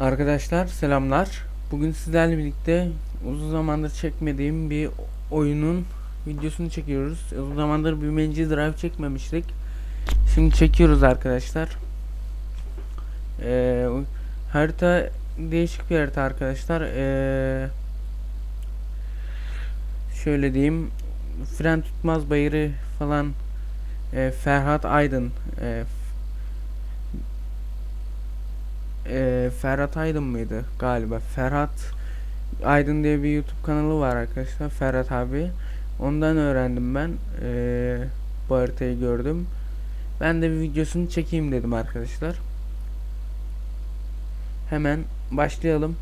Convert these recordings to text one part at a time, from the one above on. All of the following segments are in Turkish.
Arkadaşlar selamlar. Bugün sizlerle birlikte uzun zamandır çekmediğim bir oyunun videosunu çekiyoruz. Uzun zamandır bir Menci Drive çekmemiştik. Şimdi çekiyoruz arkadaşlar. Ee, harita değişik bir harita arkadaşlar. Ee, şöyle diyeyim. Fren tutmaz bayırı falan e, Ferhat Aydın e, e, Ferhat Aydın mıydı? Galiba. Ferhat Aydın diye bir YouTube kanalı var arkadaşlar Ferhat abi. Ondan öğrendim ben. E, bu haritayı gördüm. Ben de bir videosunu çekeyim dedim arkadaşlar. Hemen başlayalım.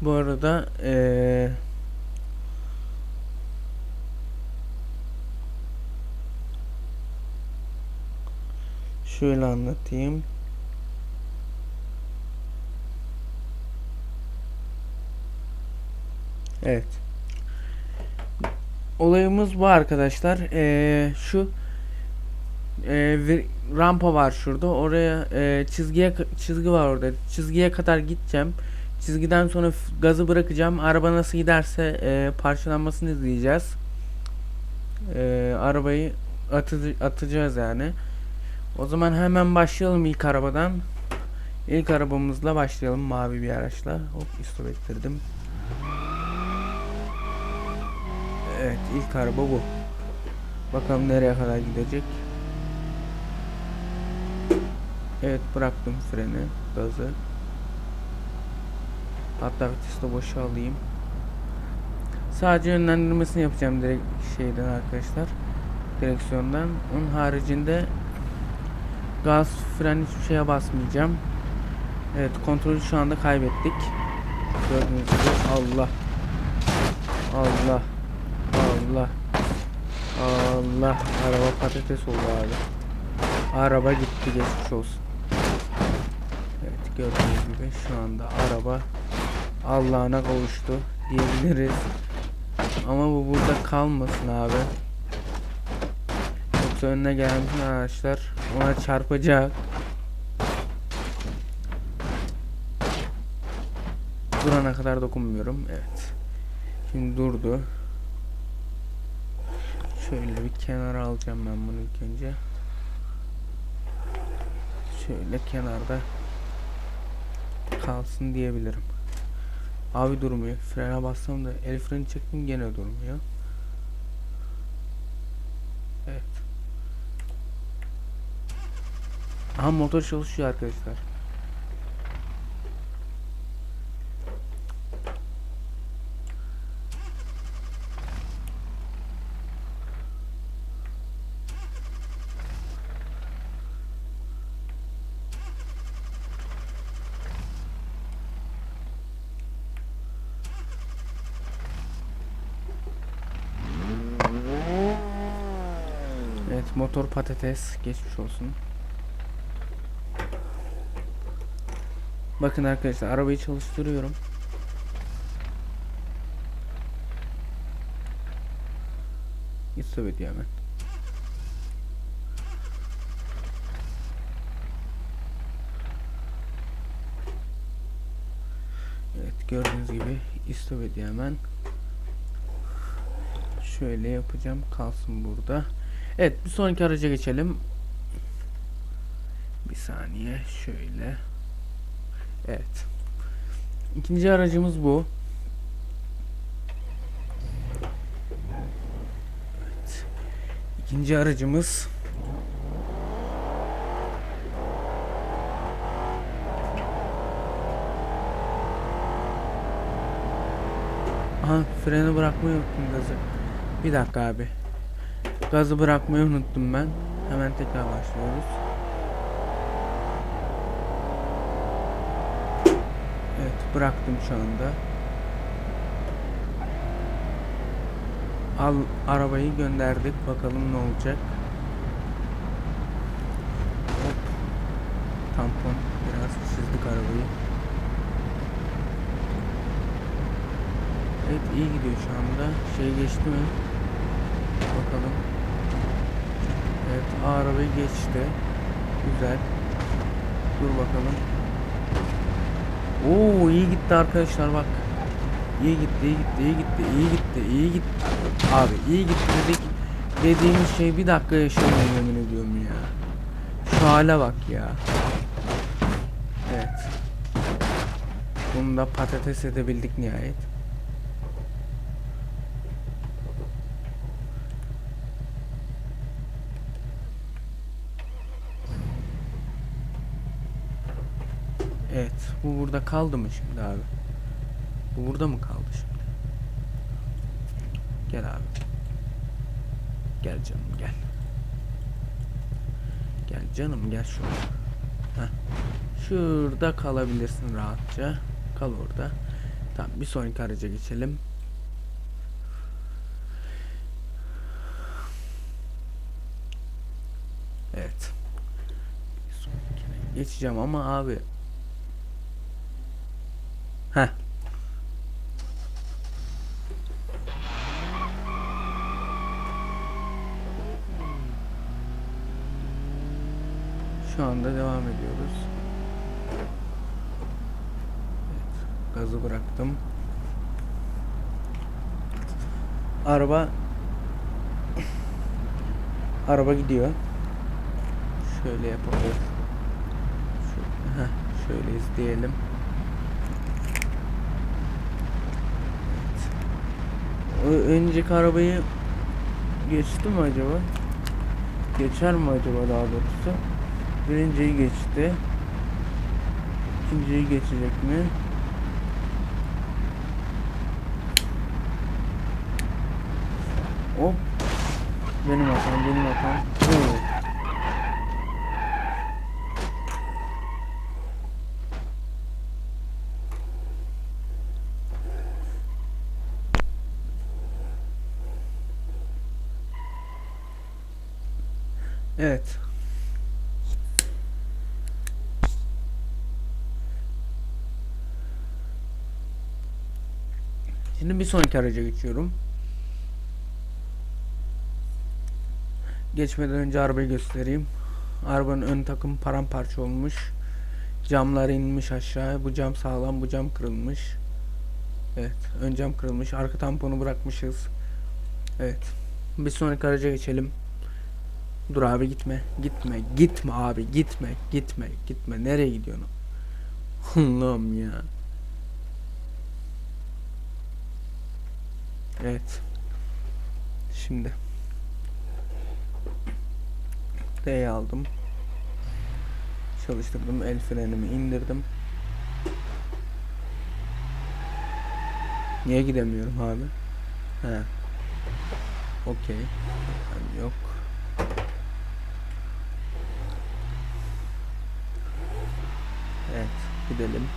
Bu arada eee Şöyle anlatayım. Evet. Olayımız bu arkadaşlar. Ee, şu bir rampa var şurada. Oraya ee, çizgiye çizgi var orada. Çizgiye kadar gideceğim. Çizgiden sonra gazı bırakacağım. Araba nasıl giderse ee, parçalanmasını izleyeceğiz. Ee, arabayı atıcı, atacağız yani. O zaman hemen başlayalım ilk arabadan. İlk arabamızla başlayalım mavi bir araçla. Hop istop ettirdim. Evet ilk araba bu. Bakalım nereye kadar gidecek. Evet bıraktım freni, gazı. Hatta vitesi boşa alayım. Sadece yönlendirmesini yapacağım direkt şeyden arkadaşlar. Direksiyondan. Onun haricinde Gaz, fren hiçbir şeye basmayacağım. Evet kontrolü şu anda kaybettik. Gördüğünüz gibi Allah. Allah. Allah. Allah. Araba patates oldu abi. Araba gitti geçmiş olsun. Evet gördüğünüz gibi şu anda araba Allah'ına kavuştu diyebiliriz. Ama bu burada kalmasın abi. Yoksa önüne gelen bütün araçlar ona çarpacak. Durana kadar dokunmuyorum. Evet. Şimdi durdu. Şöyle bir kenara alacağım ben bunu ilk önce. Şöyle kenarda kalsın diyebilirim. Abi durmuyor. Frene bassam da el freni çektim gene durmuyor. Evet. Aha motor çalışıyor arkadaşlar. Evet motor patates geçmiş olsun. Bakın arkadaşlar arabayı çalıştırıyorum. İstop ediyor hemen. Evet gördüğünüz gibi istop ediyor hemen. Şöyle yapacağım kalsın burada. Evet bir sonraki araca geçelim. Bir saniye şöyle. Evet. İkinci aracımız bu. Evet. İkinci aracımız Aha freni bırakmayı unuttum gazı. Bir dakika abi. Gazı bırakmayı unuttum ben. Hemen tekrar başlıyoruz. Bıraktım şu anda. Al arabayı gönderdik. Bakalım ne olacak. Hop. Tampon biraz çizdik arabayı. Evet iyi gidiyor şu anda. Şey geçti mi? Bakalım. Evet arabayı geçti. Güzel. Dur bakalım. Oo iyi gitti arkadaşlar bak. İyi gitti, iyi gitti, iyi gitti, iyi gitti, iyi gitti. Abi iyi gitti dedik. Dediğimiz şey bir dakika yaşamıyor yemin ediyorum ya. Şu hale bak ya. Evet. Bunu da patates edebildik nihayet. Evet. Bu burada kaldı mı şimdi abi? Bu burada mı kaldı şimdi? Gel abi. Gel canım gel. Gel canım gel şuraya. Heh. Şurada kalabilirsin rahatça. Kal orada. Tamam bir sonraki araca geçelim. Evet. Geçeceğim ama abi. Heh. Şu anda devam ediyoruz. Evet, gazı bıraktım. Araba Araba gidiyor. Şöyle yapalım. Şöyle, heh, şöyle izleyelim. Evet. O önceki arabayı geçti mi acaba? Geçer mi acaba daha doğrusu? Birinciyi geçti. İkinciyi geçecek mi? Hop. Benim hatam, benim hatam. Oo. Evet. Şimdi bir sonraki araca geçiyorum. Geçmeden önce arabayı göstereyim. Arabanın ön takım paramparça olmuş. Camlar inmiş aşağı. Bu cam sağlam, bu cam kırılmış. Evet, ön cam kırılmış. Arka tamponu bırakmışız. Evet. Bir sonraki araca geçelim. Dur abi gitme. Gitme. Gitme abi. Gitme. Gitme. Gitme. Nereye gidiyorsun? Allah'ım ya. Evet. Şimdi. D'yi aldım. Çalıştırdım. El frenimi indirdim. Niye gidemiyorum abi? He. Okey. Yani yok. Evet. Gidelim.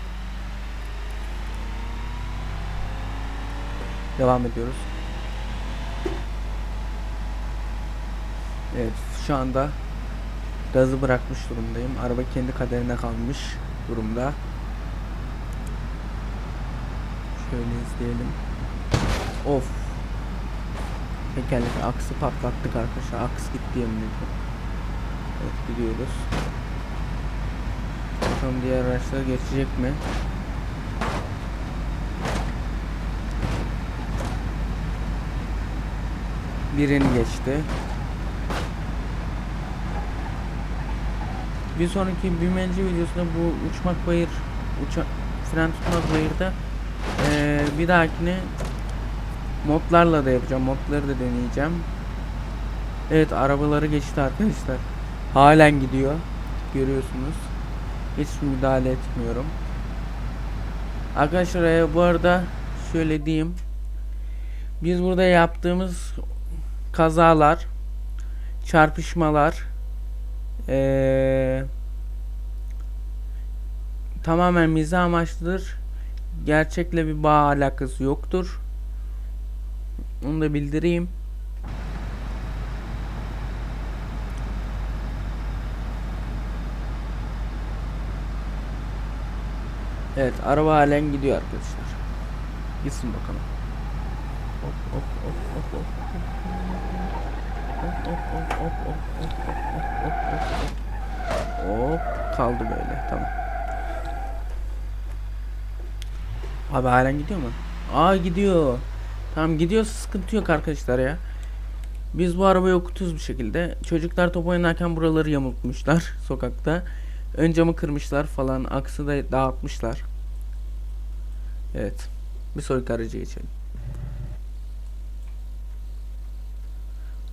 Devam ediyoruz. Evet. Şu anda gazı bırakmış durumdayım. Araba kendi kaderine kalmış durumda. Şöyle izleyelim. Of. Tekerlek aksı patlattık arkadaşlar. Aks gitti yemin ediyorum. Evet gidiyoruz. Bakalım diğer araçlar geçecek mi? Birini geçti. Bir sonraki büyümelci videosunda bu uçmak bayır, uça, fren tutmak bayırda eee, bir dahakine modlarla da yapacağım. Modları da deneyeceğim. Evet arabaları geçti arkadaşlar. Halen gidiyor. Görüyorsunuz. Hiç müdahale etmiyorum. Arkadaşlar e, bu arada şöyle diyeyim. Biz burada yaptığımız kazalar, çarpışmalar, eee, tamamen mizah amaçlıdır. Gerçekle bir bağ alakası yoktur. Onu da bildireyim. Evet, araba halen gidiyor arkadaşlar. Gitsin bakalım. Hop hop hop hop hop. Hop hop hop hop hop hop hop hop hop hop hop. kaldı böyle. Tamam. Abi halen gidiyor mu? Aa gidiyor. Tamam gidiyorsa sıkıntı yok arkadaşlar ya. Biz bu arabayı okutuyoruz bir şekilde. Çocuklar top oynarken buraları yamultmuşlar sokakta. Ön camı kırmışlar falan. Aksı da dağıtmışlar. Evet. Bir sonraki araca geçelim.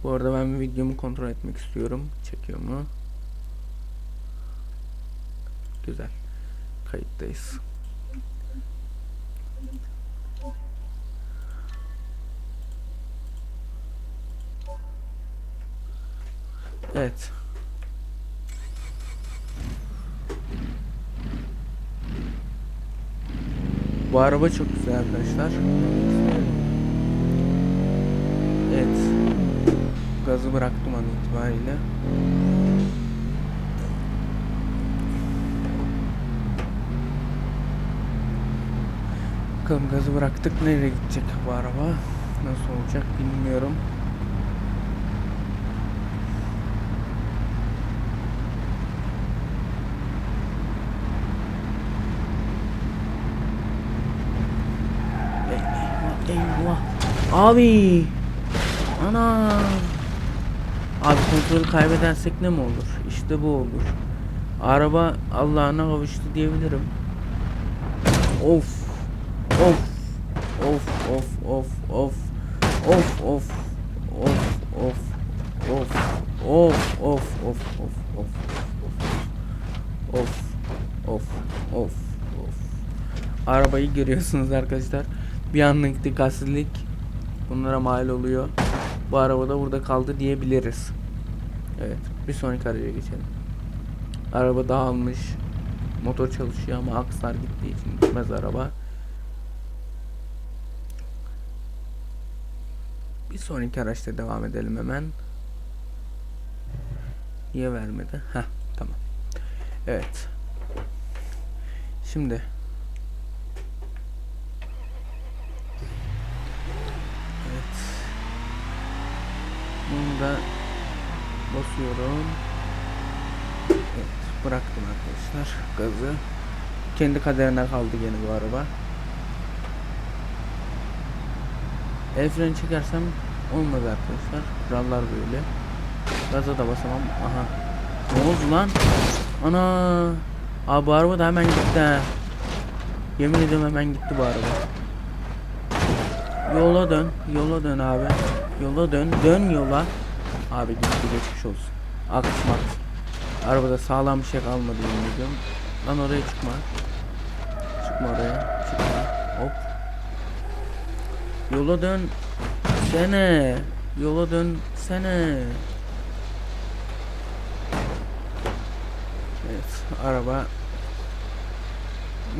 Bu arada ben videomu kontrol etmek istiyorum. Çekiyor mu? Güzel. Kayıttayız. Evet. Bu araba çok güzel arkadaşlar. Evet. Gazı bıraktım an itibariyle. Bakalım gazı bıraktık. Nereye gidecek bu araba? Nasıl olacak bilmiyorum. Eyvah eyvah. Abi. Ana. Abi kontrolü kaybedersek ne mi olur? İşte bu olur. Araba Allah'ına kavuştu diyebilirim. Of. Of. Of of of of. Of of. Of of. Of. Of of of of of. Of. Of. Of. Of. Arabayı görüyorsunuz arkadaşlar. Bir anlık dikkatsizlik bunlara mal oluyor. Bu araba da burada kaldı diyebiliriz. Evet, bir sonraki araca geçelim. Araba dağılmış. Motor çalışıyor ama akslar gittiği için gitmez araba. Bir sonraki araçta devam edelim hemen. Niye vermedi? Heh, tamam. Evet. Şimdi Evet. Bunu da basıyorum. Evet, bıraktım arkadaşlar gazı. Kendi kaderine kaldı gene bu araba. El freni çekersem olmaz arkadaşlar. Kurallar böyle. Gaza da basamam. Aha. Ne oldu lan? Ana. Abi bu araba da hemen gitti ha. Yemin ediyorum hemen gitti bu araba. Yola dön. Yola dön abi. Yola dön. Dön yola. Abi gitti geçmiş olsun. Aksmat. Arabada sağlam bir şey kalmadı yemin. Lan oraya çıkma. Çıkma oraya. Çıkma. Hop. Yola dön. Sene. Yola dön sene. Evet araba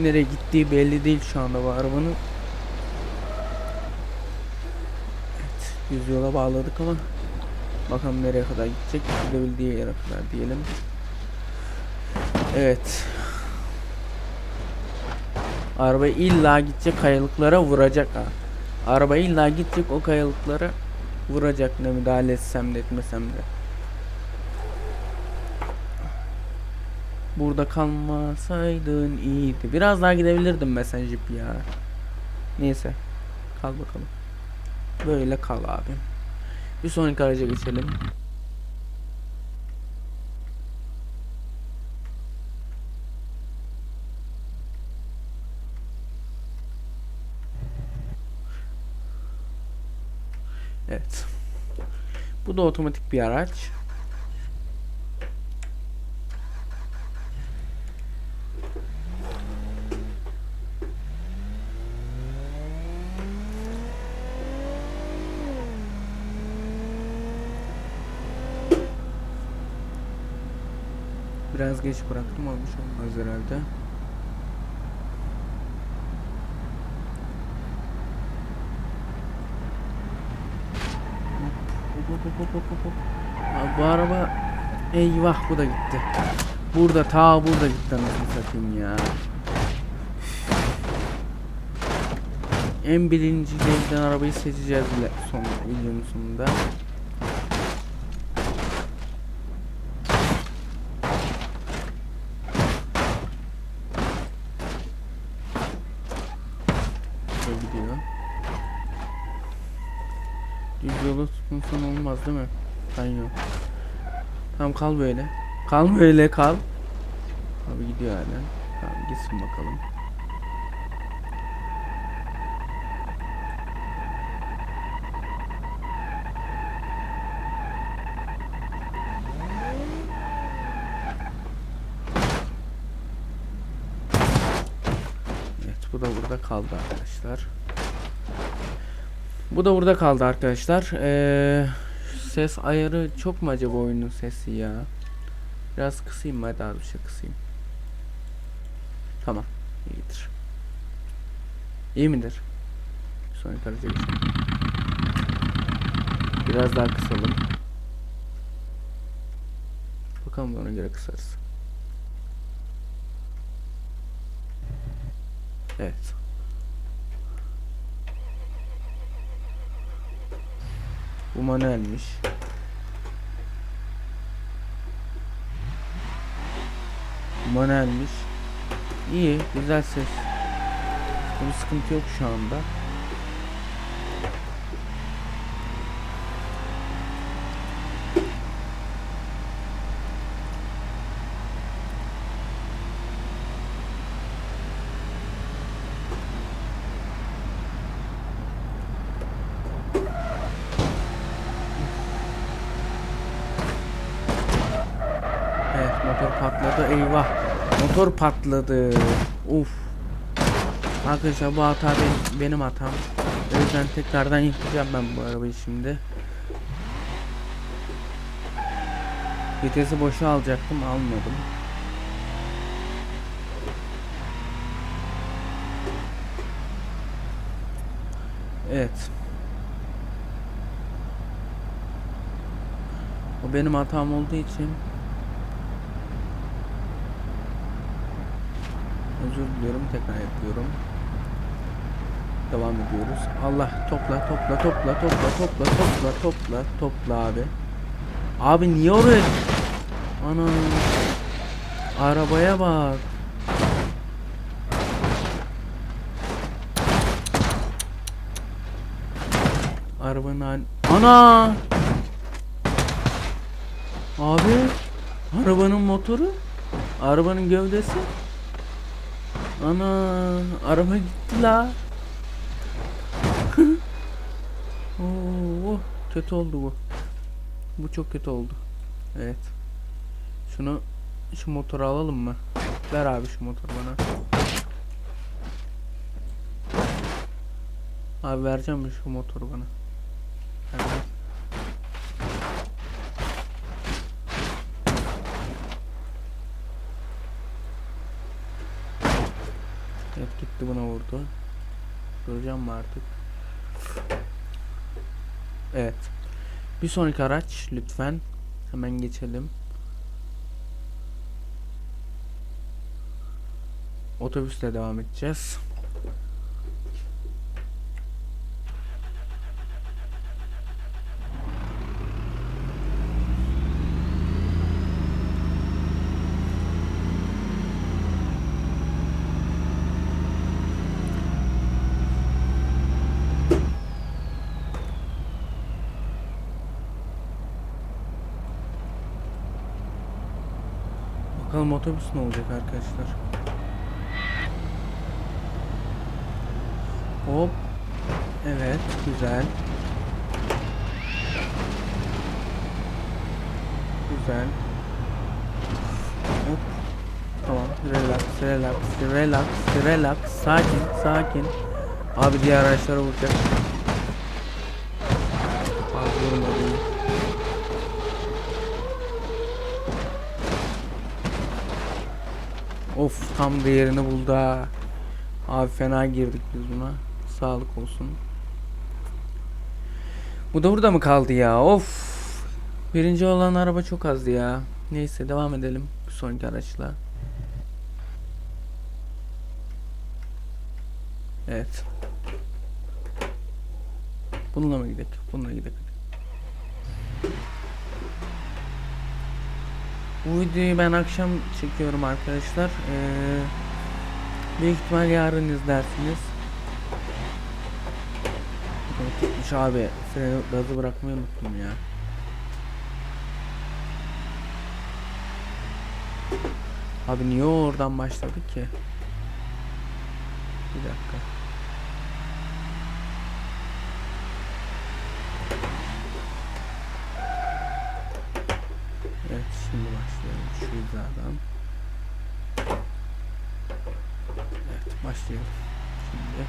nereye gittiği belli değil şu anda bu arabanın. Evet düz yola bağladık ama bakalım nereye kadar gidecek gidebildiği yere kadar diyelim. Evet. Araba illa gidecek kayalıklara vuracak ha. Araba illa gidecek o kayalıklara vuracak ne müdahale etsem de etmesem de. Burada kalmasaydın iyiydi. Biraz daha gidebilirdim be sen jip ya. Neyse. Kal bakalım. Böyle kal abi. Bir sonraki araca geçelim. Evet. Bu da otomatik bir araç. Geç bıraktım olmuş olmaz herhalde. Hop, hop, hop, hop, hop. Abi bu araba eyvah bu da gitti. Burada ta burada gitti anasını satayım ya. En birinci giden arabayı seçeceğiz bile son videonun sonunda. gidiyor. Düz yolu tutmasan olmaz değil mi? Kanyon. Tamam kal böyle. Kal böyle kal. Abi gidiyor hala. Tamam gitsin bakalım. Evet bu da burada kaldı arkadaşlar. Bu da burada kaldı arkadaşlar. Ee, ses ayarı çok mu acaba oyunun sesi ya? Biraz kısayım mı? Hadi abi bir şey kısayım. Tamam. iyidir. İyi midir? Sonraki araca geçelim. Biraz daha kısalım. Bakalım ona göre kısarız. Evet. Bu manuelmiş. Manuelmiş. İyi, güzel ses. Bir sıkıntı yok şu anda. Evet motor patladı eyvah. Motor patladı. Uf. Arkadaşlar bu hata benim, benim hatam. O yüzden tekrardan yıkayacağım ben bu arabayı şimdi. Vitesi boşa alacaktım almadım. Evet. O benim hatam olduğu için Özür diliyorum tekrar yapıyorum. Devam ediyoruz. Allah topla topla topla topla topla topla topla topla abi. Abi niye oraya? Ana. Arabaya bak. Arabanın. Ana! Abi arabanın motoru, arabanın gövdesi Ana araba gitti la. Oo, kötü oldu bu. Bu çok kötü oldu. Evet. Şunu şu motoru alalım mı? Ver abi şu motoru bana. Abi vereceğim şu motoru bana? Evet vurdu. Duracağım mı artık? Evet. Bir sonraki araç lütfen. Hemen geçelim. Otobüsle devam edeceğiz. Bakalım otobüs ne olacak arkadaşlar. Hop. Evet, güzel. Güzel. Hop. Tamam, relax, relax, relax, relax. Sakin, sakin. Abi diğer araçlara vuracak. Abi vurmadı. Of tam değerini buldu ha. Abi fena girdik biz buna. Sağlık olsun. Bu da burada mı kaldı ya? Of. Birinci olan araba çok azdı ya. Neyse devam edelim bir sonraki araçla. Evet. Bununla mı gidelim? Bununla gidelim. Bu videoyu ben akşam çekiyorum arkadaşlar. Ee, büyük ihtimal yarın izlersiniz. Gitmiş abi. Freni gazı bırakmayı unuttum ya. Abi niye oradan başladık ki? Bir dakika. Tekrardan. Evet başlayalım. Şimdi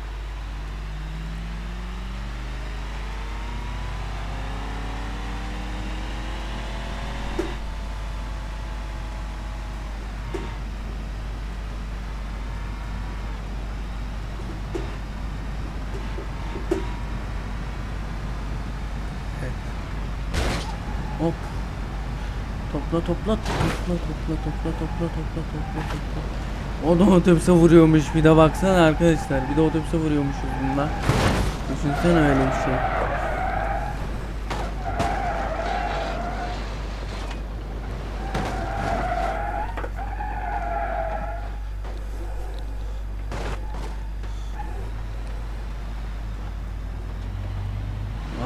Topla topla topla topla topla topla topla topla topla. O da otobüse vuruyormuş bir de baksana arkadaşlar bir de otobüse vuruyormuşuz bunlar. Düşünsene öyle bir şey.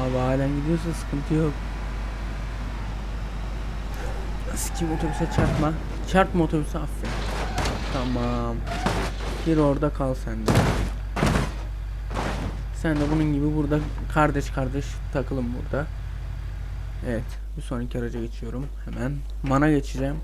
Abi halen gidiyorsa sıkıntı yok. Sikim otobüse çarpma. Çarpma otobüse aferin. Tamam. Bir orada kal sen de. Sen de bunun gibi burada kardeş kardeş takılın burada. Evet. Bir sonraki araca geçiyorum. Hemen. Mana geçeceğim.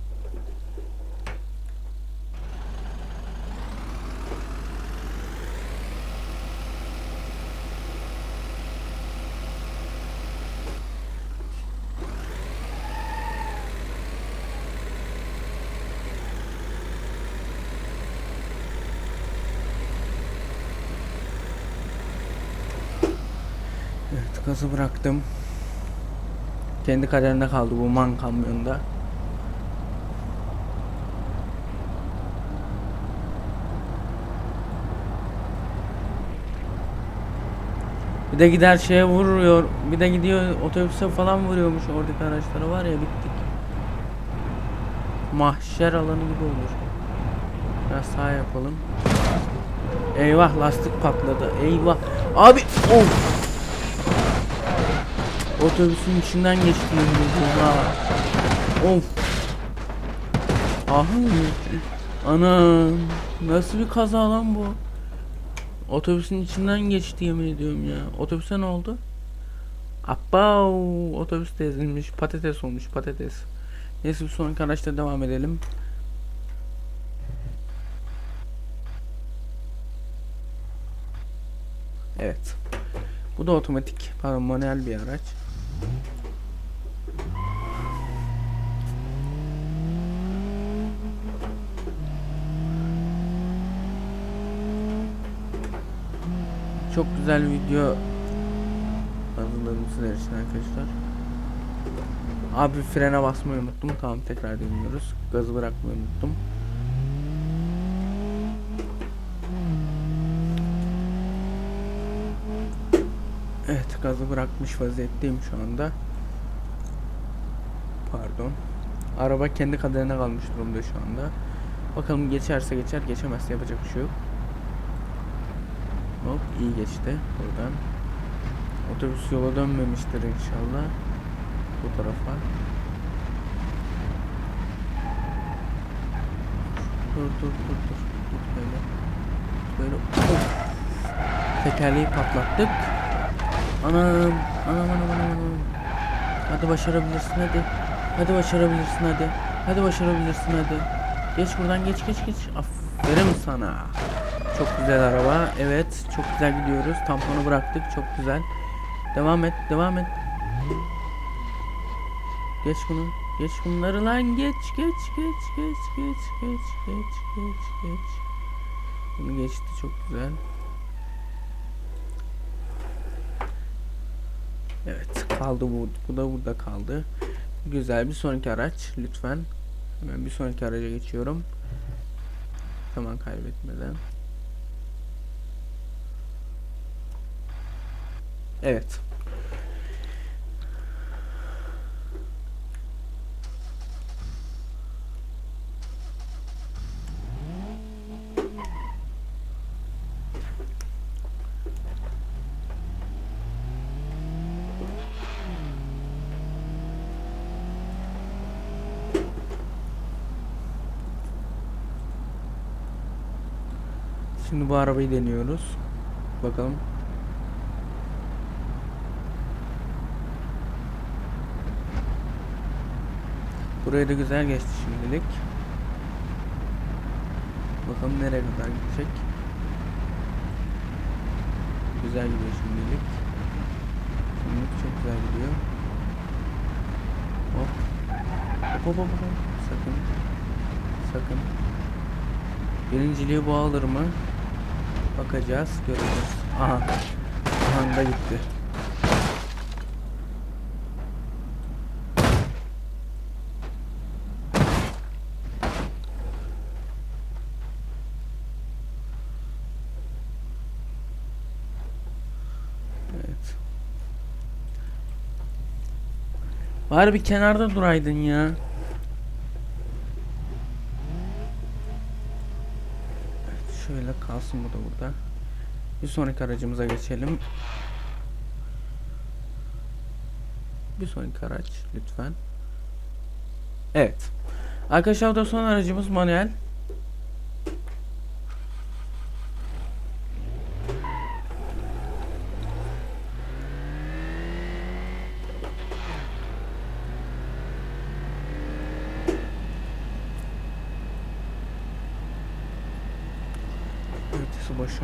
Evet gazı bıraktım. Kendi kaderine kaldı bu man kamyonda. Bir de gider şeye vuruyor. Bir de gidiyor otobüse falan vuruyormuş oradaki araçlara var ya bittik. Mahşer alanı gibi olur. Biraz sağ yapalım. Eyvah lastik patladı. Eyvah. Abi of. Otobüsün içinden geçti yemin ediyorum ha. Of. Aha. Ana. Nasıl bir kaza lan bu? Otobüsün içinden geçti yemin ediyorum ya. Otobüse ne oldu? Abbao. Otobüs de ezilmiş. Patates olmuş patates. Neyse bir sonraki araçta devam edelim. Evet. Bu da otomatik, pardon manuel bir araç. Çok güzel video hazırladım sizler için arkadaşlar. Abi frene basmayı unuttum. Tamam tekrar deniyoruz. Gazı bırakmayı unuttum. Evet gazı bırakmış vaziyetteyim şu anda. Pardon. Araba kendi kaderine kalmış durumda şu anda. Bakalım geçerse geçer geçemezse yapacak bir şey yok. Hop iyi geçti buradan. Otobüs yola dönmemiştir inşallah. Bu tarafa. Dur dur dur dur. Dur böyle. Böyle. Tekerleği patlattık. Anam, anam, anam, anam, anam. Hadi başarabilirsin hadi. Hadi başarabilirsin hadi. Hadi başarabilirsin hadi. Geç buradan geç geç geç. Aferin sana. Çok güzel araba. Evet, çok güzel gidiyoruz. Tamponu bıraktık. Çok güzel. Devam et, devam et. Geç bunu. Geç bunları lan. Geç, geç, geç, geç, geç, geç, geç, geç, geç. Bunu geçti çok güzel. Evet kaldı bu. Bu da burada kaldı. Güzel bir sonraki araç lütfen. Hemen bir sonraki araca geçiyorum. Zaman kaybetmeden. Evet. Şimdi bu arabayı deniyoruz. Bakalım. Buraya da güzel geçti şimdilik. Bakalım nereye kadar gidecek. Güzel gidiyor şimdilik. Şimdilik çok güzel gidiyor. Hop. Hop hop hop. Sakın. Sakın. Birinciliği bu alır mı? Bakacağız, göreceğiz. Aha. Aha da gitti. Evet. Bari bir kenarda duraydın ya. Evet, şöyle kalsın bu da burada. Bir sonraki aracımıza geçelim. Bir sonraki araç lütfen. Evet. Arkadaşlar da son aracımız manuel.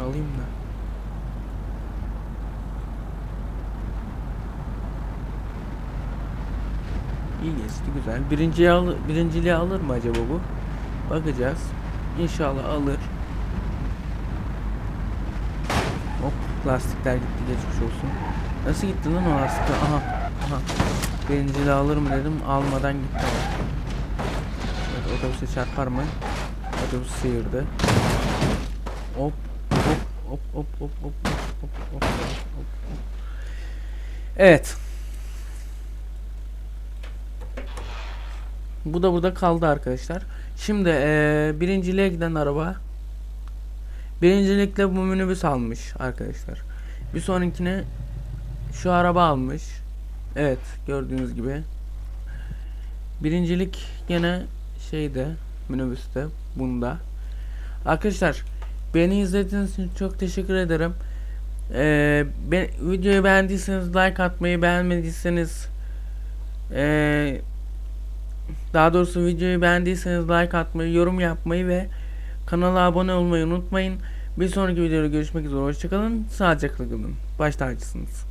Alayım da. İyi geçti güzel. Birinciyi al birinciliği alır mı acaba bu? Bakacağız. İnşallah alır. Hop lastikler gitti geçmiş olsun. Nasıl gitti lan o lastikler? Aha. Aha. Birinciliği alır mı dedim almadan gitti. Evet otobüse çarpar mı? Otobüs sıyırdı. Hop hop hop hop hop hop hop hop hop. Evet. Bu da burada kaldı arkadaşlar. Şimdi eee birinciliğe giden araba birincilikle bu minibüs almış arkadaşlar. Bir sonrakine şu araba almış. Evet gördüğünüz gibi. Birincilik gene şeyde minibüste bunda. Arkadaşlar beni izlediğiniz için çok teşekkür ederim. Ee, ben, videoyu beğendiyseniz like atmayı beğenmediyseniz ee, daha doğrusu videoyu beğendiyseniz like atmayı, yorum yapmayı ve kanala abone olmayı unutmayın. Bir sonraki videoda görüşmek üzere. Hoşçakalın. Sağlıcakla kalın. Baş tacısınız.